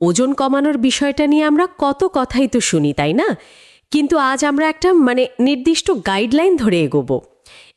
ওজন কমানোর বিষয়টা নিয়ে আমরা কত কথাই তো শুনি, তাই না? কিন্তু আজ আমরা একটা মানে নির্দিষ্ট গাইডলাইন ধরে এগোবো।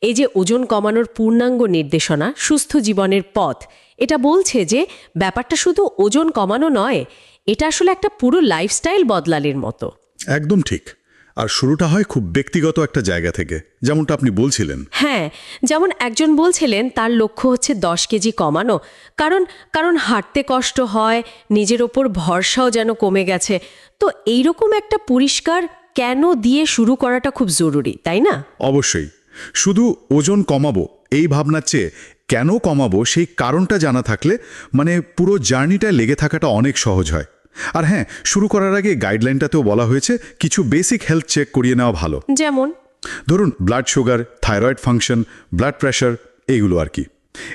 এই যে ওজন কমানোর পূর্ণাঙ্গ নির্দেশনা, সুস্থ জীবনের পথ, এটা বলছে যে ব্যাপারটা শুধু ওজন কমানো নয়, এটা আসলে একটা পুরো লাইফস্টাইল বদলালের মতো। একদম ঠিক। আর শুরুটা হয় খুব ব্যক্তিগত একটা জায়গা থেকে যেমনটা আপনি বলছিলেন। হ্যাঁ যেমন একজন বলছিলেন তার লক্ষ্য হচ্ছে দশ কেজি কমানো। কারণ কারণ হাঁটতে কষ্ট হয় নিজের ওপর ভরসাও যেন কমে গেছে। তো এইরকম একটা পরিষ্কার কেন দিয়ে শুরু করাটা খুব জরুরি তাই না? অবশ্যই। শুধু ওজন কমাবো এই ভাবনার চেয়ে কেন কমাবো সেই কারণটা জানা থাকলে মানে পুরো জার্নিটায় লেগে থাকাটা অনেক সহজ হয়। আর হ্যাঁ শুরু করার আগে গাইডলাইনটাতেও বলা হয়েছে কিছু বেসিক হেলথ চেক করিয়ে নেওয়া ভালো। যেমন? ধরুন blood sugar thyroid function blood pressure এইগুলো আর কি।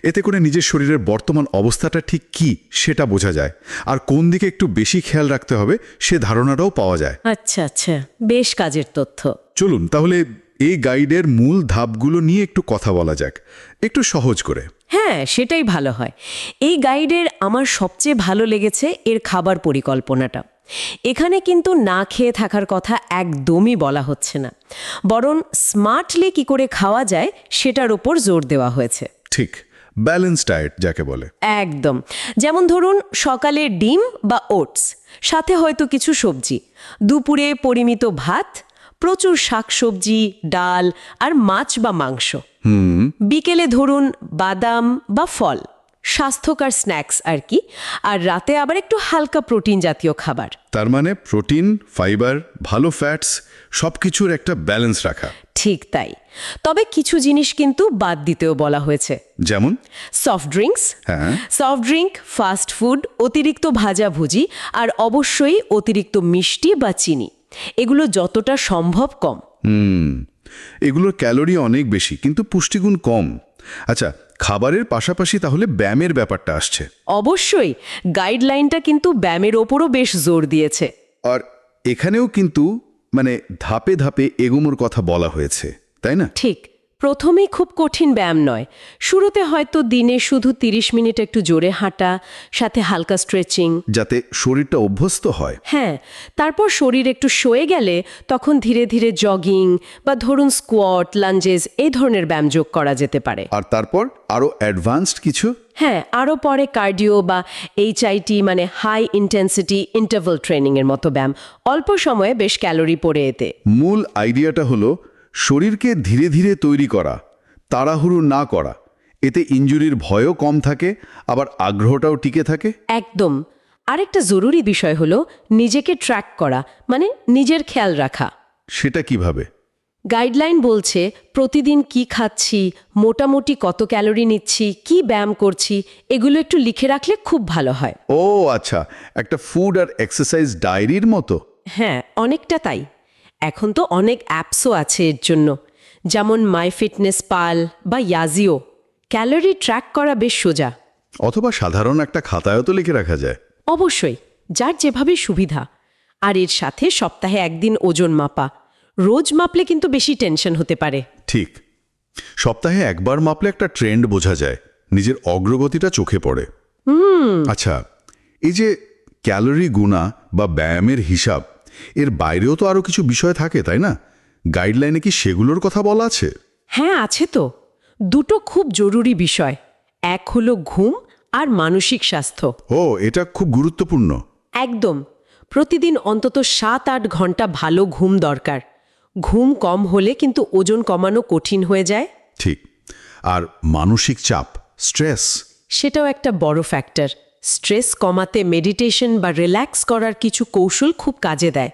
এতে করে নিজের শরীরের বর্তমান অবস্থাটা ঠিক কি সেটা বোঝা যায়। আর কোন দিকে একটু বেশি খেয়াল রাখতে হবে সে ধারণাটাও পাওয়া যায়। আচ্ছা আচ্ছা। বেশ কাজের তথ্য। চলুন তাহলে এই গাইডের মূল ধাপগুলো নিয়ে একটু কথা বলা যাক। একটু সহজ করে। হ্যাঁ সেটাই ভালো হয়। এই গাইডের আমার সবচেয়ে ভালো লেগেছে এর খাবার পরিকল্পনাটা। এখানে কিন্তু না খেয়ে থাকার কথা একদমই বলা হচ্ছে না। বরং স্মার্টলি কি করে খাওয়া যায় সেটার ওপর জোর দেওয়া হয়েছে। ঠিক ব্যালেন্স ডায়েট যাকে বলে। একদম। যেমন ধরুন সকালে ডিম বা ওটস সাথে হয়তো কিছু সবজি দুপুরে পরিমিত ভাত প্রচুর শাকসবজি ডাল আর মাছ বা মাংস। বিকেলে ধরুন বাদাম বা ফল স্বাস্থ্যকর স্ন্যাক্স আর কি আর রাতে আবার একটু হালকা প্রোটিন জাতীয় খাবার। তার মানে প্রোটিন ফাইবার ভালো ফ্যাটস সব কিছুর একটা ব্যালেন্স রাখা। ঠিক তাই। তবে কিছু জিনিস কিন্তু বাদ দিতেও বলা হয়েছে। যেমন? সফট ড্রিঙ্কস হ্যাঁ। সফট ড্রিঙ্ক ফাস্ট ফুড অতিরিক্ত ভাজাভুজি আর অবশ্যই অতিরিক্ত মিষ্টি বা চিনি। এগুলো যতটা সম্ভব কম। এগুলোর ক্যালোরি অনেক বেশি কিন্তু পুষ্টিগুণ কম। আচ্ছা খাবারের পাশাপাশি তাহলে ব্যায়ামের ব্যাপারটা আসছে। অবশ্যই গাইডলাইনটা কিন্তু ব্যায়ামের ওপরও বেশ জোর দিয়েছে। আর এখানেও কিন্তু মানে ধাপে ধাপে এগোমোর কথা বলা হয়েছে তাই না? ঠিক। প্রথমেই খুব কঠিন ব্যায়াম নয়। শুরুতে হয়তো দিনে শুধু 30 মিনিট একটু জোরে হাঁটা সাথে হালকা স্ট্রেচিং। যাতে শরীরটা অভ্যস্ত হয়। হ্যাঁ তারপর শরীর একটু সয়ে গেলে তখন ধীরে ধীরে জগিং বা ধরুন স্কোয়াট লাঞ্জেস এই ধরনের ব্যায়াম যোগ করা যেতে পারে। আর তারপর আরও অ্যাডভান্সড কিছু? হ্যাঁ আরও পরে কার্ডিও বা এইচআইটি মানে হাই ইন্টেন্সিটি ইন্টারভাল ট্রেনিংয়ের মতো ব্যায়াম। অল্প সময়ে বেশ ক্যালোরি পড়ে এতে। মূল আইডিয়াটা হলো শরীরকে ধীরে ধীরে তৈরি করা তাড়াহুড়ো না করা এতে ইঞ্জুরির ভয়ও কম থাকে আবার আগ্রহটাও টিকে থাকে। একদম। আরেকটা জরুরি বিষয় হলো নিজেকে ট্র্যাক করা মানে নিজের খেয়াল রাখা। সেটা কীভাবে? গাইডলাইন বলছে প্রতিদিন কি খাচ্ছি মোটামুটি কত ক্যালোরি নিচ্ছি কি ব্যায়াম করছি এগুলো একটু লিখে রাখলে খুব ভালো হয়। ও আচ্ছা একটা ফুড আর এক্সারসাইজ ডায়েরির মতো? হ্যাঁ অনেকটা তাই। এখন তো অনেক অ্যাপসও আছে এর জন্য। যেমন মাই ফিটনেস পাল বা ইয়াজিও ক্যালোরি ট্র্যাক করা বেশ সোজা। অথবা সাধারণ একটা খাতায়ও তো লিখে রাখা যায়। অবশ্যই যার যেভাবে সুবিধা। আর এর সাথে সপ্তাহে একদিন ওজন মাপা। রোজ মাপলে কিন্তু বেশি টেনশন হতে পারে। ঠিক। সপ্তাহে একবার মাপলে একটা ট্রেন্ড বোঝা যায়। নিজের অগ্রগতিটা চোখে পড়ে। আচ্ছা এই যে ক্যালোরি গুণা বা ব্যায়ামের হিসাব এর বাইরেও তো আরও কিছু বিষয় থাকে তাই না? গাইডলাইনে কি সেগুলোর কথা বলা আছে? হ্যাঁ আছে তো। দুটো খুব জরুরি বিষয়। এক হলো ঘুম আর মানসিক স্বাস্থ্য। ও এটা খুব গুরুত্বপূর্ণ। একদম। প্রতিদিন অন্তত সাত আট ঘণ্টা ভালো ঘুম দরকার। ঘুম কম হলে কিন্তু ওজন কমানো কঠিন হয়ে যায়। ঠিক। আর মানসিক চাপ স্ট্রেস? সেটাও একটা বড় ফ্যাক্টর। স্ট্রেস কমাতে মেডিটেশন বা রিল্যাক্স করার কিছু কৌশল খুব কাজে দেয়।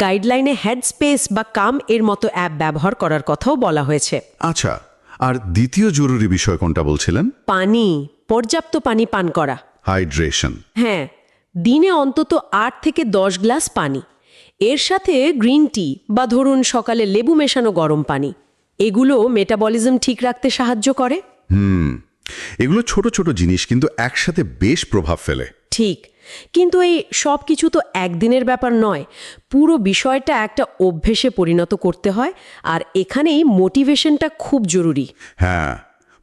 গাইডলাইনে হেডস্পেস বা কাম এর মতো অ্যাপ ব্যবহার করার কথাও বলা হয়েছে। আচ্ছা আর দ্বিতীয় জরুরি বিষয় কোনটা বলছিলেন? পানি পর্যাপ্ত পানি পান করা। হাইড্রেশন। হ্যাঁ দিনে অন্তত আট থেকে দশ গ্লাস পানি। এর সাথে গ্রিন টি বা ধরুন সকালে লেবু মেশানো গরম পানি। এগুলো মেটাবলিজম ঠিক রাখতে সাহায্য করে। এগুলো ছোট ছোট জিনিস কিন্তু একসাথে বেশ প্রভাব ফেলে। ঠিক। কিন্তু এই সব কিছু তো একদিনের ব্যাপার নয়। পুরো বিষয়টা একটা অভ্যেসে পরিণত করতে হয় আর এখানেই মোটিভেশনটা খুব জরুরি। হ্যাঁ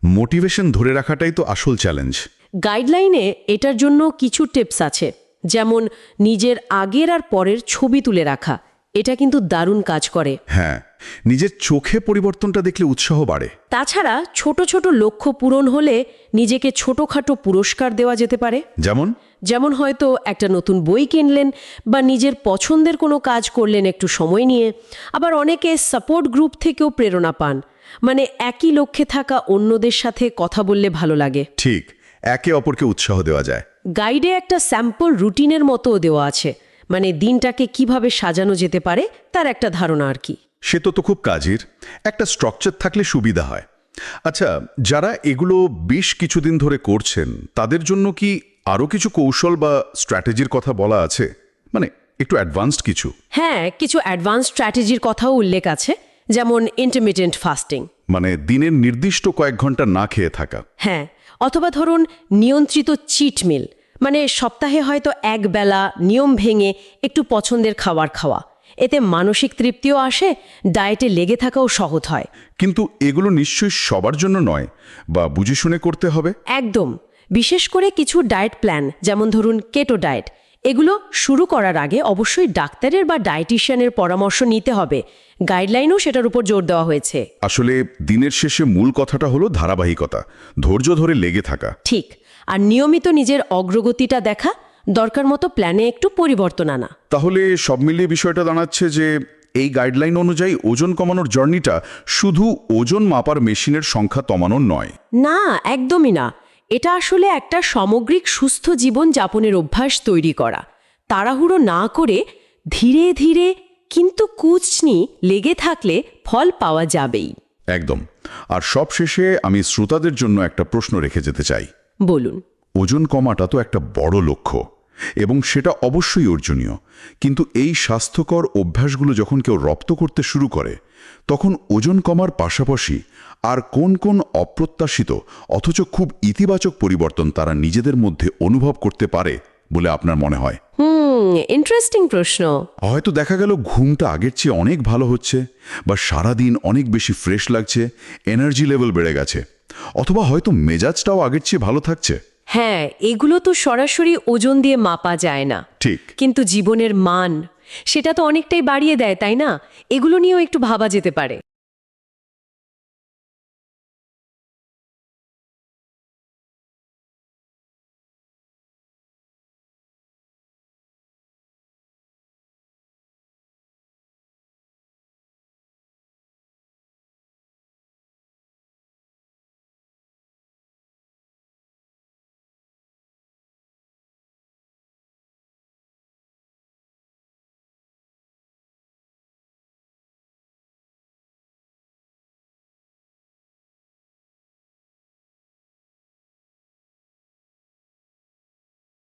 মোটিভেশন ধরে রাখাটাই তো আসল চ্যালেঞ্জ। গাইডলাইনে এটার জন্য কিছু টিপস আছে যেমন নিজের আগের আর পরের ছবি তুলে রাখা এটা কিন্তু দারুণ কাজ করে। হ্যাঁ নিজের চোখে পরিবর্তনটা দেখলে উৎসাহ বাড়ে। তাছাড়া ছোট ছোট লক্ষ্য পূরণ হলে নিজেকে ছোটখাটো পুরস্কার দেওয়া যেতে পারে। যেমন? যেমন হয়তো একটা নতুন বই কিনলেন বা নিজের পছন্দের কোনো কাজ করলেন একটু সময় নিয়ে। আবার অনেকে সাপোর্ট গ্রুপ থেকেও প্রেরণা পান। মানে একই লক্ষ্যে থাকা অন্যদের সাথে কথা বললে ভালো লাগে। ঠিক একে অপরকে উৎসাহ দেওয়া যায়। গাইডে একটা স্যাম্পল রুটিনের মতো দেওয়া আছে। মানে দিনটাকে কীভাবে সাজানো যেতে পারে তার একটা ধারণা আর কি। সে তো তো খুব কাজের। একটা স্ট্রাকচার থাকলে সুবিধা হয়। আচ্ছা যারা এগুলো বেশ কিছুদিন ধরে করছেন তাদের জন্য কি আরও কিছু কৌশল বা স্ট্র্যাটেজির কথা বলা আছে? মানে একটু অ্যাডভান্সড কিছু। হ্যাঁ কিছু অ্যাডভান্স স্ট্র্যাটেজির কথাও উল্লেখ আছে যেমন ইন্টারমিডিয়েন্ট ফাস্টিং মানে দিনের নির্দিষ্ট কয়েক ঘণ্টা না খেয়ে থাকা। হ্যাঁ অথবা ধরুন নিয়ন্ত্রিত চিট মিল মানে সপ্তাহে হয়তো এক বেলা নিয়ম ভেঙে একটু পছন্দের খাবার খাওয়া। এতে মানসিক তৃপ্তিও আসে ডায়েটে লেগে থাকাও সহজ হয়। কিন্তু এগুলো নিশ্চয়ই সবার জন্য নয় বা বুঝে শুনে করতে হবে? একদম। বিশেষ করে কিছু ডায়েট প্ল্যান যেমন ধরুন কেটো ডায়েট। এগুলো শুরু করার আগে অবশ্যই ডাক্তারের বা ডায়েটিশিয়ানের পরামর্শ নিতে হবে। গাইডলাইনও সেটার উপর জোর দেওয়া হয়েছে। আসলে দিনের শেষে মূল কথাটা হলো ধারাবাহিকতা ধৈর্য ধরে লেগে থাকা। ঠিক। আর নিয়মিত নিজের অগ্রগতিটা দেখা দরকার মতো প্ল্যানে একটু পরিবর্তন আনা। তাহলে সব মিলিয়ে বিষয়টা দাঁড়াচ্ছে যে এই গাইডলাইন অনুযায়ী ওজন কমানোর জার্নিটা শুধু ওজন মাপার মেশিনের সংখ্যা কমানোর নয়। না একদমই না। এটা আসলে একটা সামগ্রিক সুস্থ জীবন যাপনের অভ্যাস তৈরি করা। তাড়াহুড়ো না করে ধীরে ধীরে কিন্তু কুচনি লেগে থাকলে ফল পাওয়া যাবেই। একদম। আর সব শেষে আমি শ্রোতাদের জন্য একটা প্রশ্ন রেখে যেতে চাই। বলুন। ওজন কমাটা তো একটা বড় লক্ষ্য এবং সেটা অবশ্যই অর্জনীয়। কিন্তু এই স্বাস্থ্যকর অভ্যাসগুলো যখন কেউ রপ্ত করতে শুরু করে তখন ওজন কমার পাশাপাশি আর কোন কোন অপ্রত্যাশিত অথচ খুব ইতিবাচক পরিবর্তন তারা নিজেদের মধ্যে অনুভব করতে পারে বলে আপনার মনে হয়? হুম ইন্টারেস্টিং প্রশ্ন। হয়তো দেখা গেল ঘুমটা আগের চেয়ে অনেক ভালো হচ্ছে বা সারাদিন অনেক বেশি ফ্রেশ লাগছে এনার্জি লেভেল বেড়ে গেছে। অথবা হয়তো মেজাজটাও আগের চেয়ে ভালো থাকছে। হ্যাঁ এগুলো তো সরাসরি ওজন দিয়ে মাপা যায় না। ঠিক। কিন্তু জীবনের মান সেটা তো অনেকটাই বাড়িয়ে দেয় তাই না? এগুলো নিয়েও একটু ভাবা যেতে পারে।